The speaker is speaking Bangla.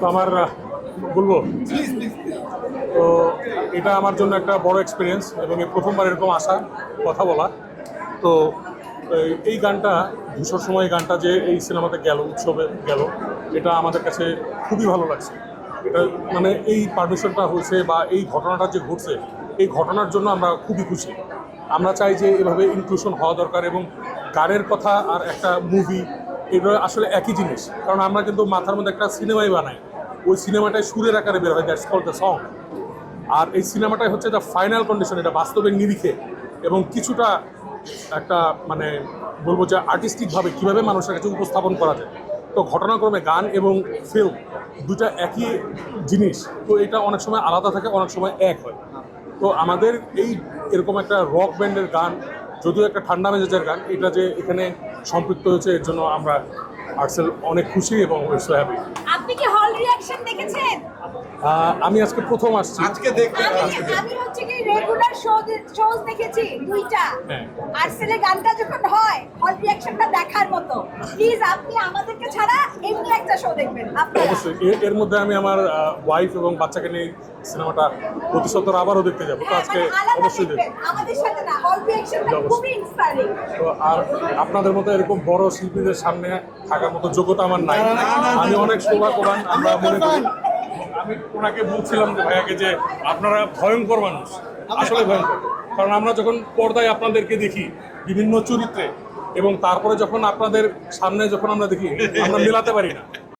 তো আমার বলব? তো এটা আমার জন্য একটা বড় এক্সপিরিয়েন্স এবং প্রথমবার এরকম আসা, কথা বলা। তো, এই- গানটা ধূসর সময় গানটা যে এই সিনেমাতে গেল, উৎসবে গেল, এটা আমাদের কাছে খুবই ভালো লাগছে। এটা মানে এই পারমিশনটা হয়েছে বা এই ঘটনাটা যে ঘটছে, এই ঘটনার জন্য আমরা খুবই খুশি। আমরা চাই যে এভাবে ইনক্লুশন হওয়া দরকার এবং গানের কথা আর একটা মুভি এগুলো আসলে একই জিনিস। কারণ আমরা কিন্তু মাথার মধ্যে একটা সিনেমাই বানাই। ওই সিনেমাটায় সুরের আকারে বের হয় দ্যাটস কল দ্য সং আর এই সিনেমাটাই হচ্ছে দ্য ফাইনাল কন্ডিশন এটা বাস্তবের নিরিখে। এবং কিছুটা একটা মানে বলব যে আর্টিস্টিকভাবে কীভাবে মানুষের কাছে উপস্থাপন করা যায়। তো ঘটনাক্রমে গান এবং ফিল্ম দুটা একই জিনিস। তো এটা অনেক সময় আলাদা থাকে, অনেক সময় এক হয়। তো আমাদের এই এরকম একটা রক ব্যান্ডের গান, যদিও একটা ঠান্ডা মেজাজের গান, এটা যে এখানে সম্পৃক্ত হয়েছে এর জন্য আমরা আর্সেল অনেক খুশি এবং সো হ্যাপি আপনি কি হল রিঅ্যাকশন দেখেছেন? আমি আজকে প্রথম আসছি। আজকে দেখতে আমি আমি হচ্ছে কি রেগুলার শো শোজ দেখেছি দুইটা। আর্সেলের গানটা যখন হয় হল রিঅ্যাকশনটা দেখার মতো। প্লিজ আপনি আমাদেরকে ছাড়া এমনি একটা শো দেখবেন অবশ্যই। এর- মধ্যে আমি আমার ওয়াইফ এবং বাচ্চাকে নিয়ে সিনেমাটা প্রতিশতর আবারও দেখতে যাব। তো হ্যাঁ, আজকে মানে অবশ্যই দেখব। দেখবেন আমাদের সাথে না হল রিঅ্যাকশনটা অবশ্যই। খুবই ইন্সপায়ারিং তো আর আপনাদের মতো এরকম বড় শিল্পীদের সামনে থাকার মতো যোগ্যতা আমার নাই। আমি অনেক সৌভাগ্যবান আমরা মনে করি। আমি ওনাকে বলছিলাম যে ভাইয়াকে যে আপনারা ভয়ঙ্কর মানুষ। আসলে ভয়ঙ্কর। কারণ আমরা যখন পর্দায় আপনাদেরকে দেখি বিভিন্ন চরিত্রে এবং তারপরে যখন আপনাদের সামনে যখন আমরা দেখি আমরা মেলাতে পারি না।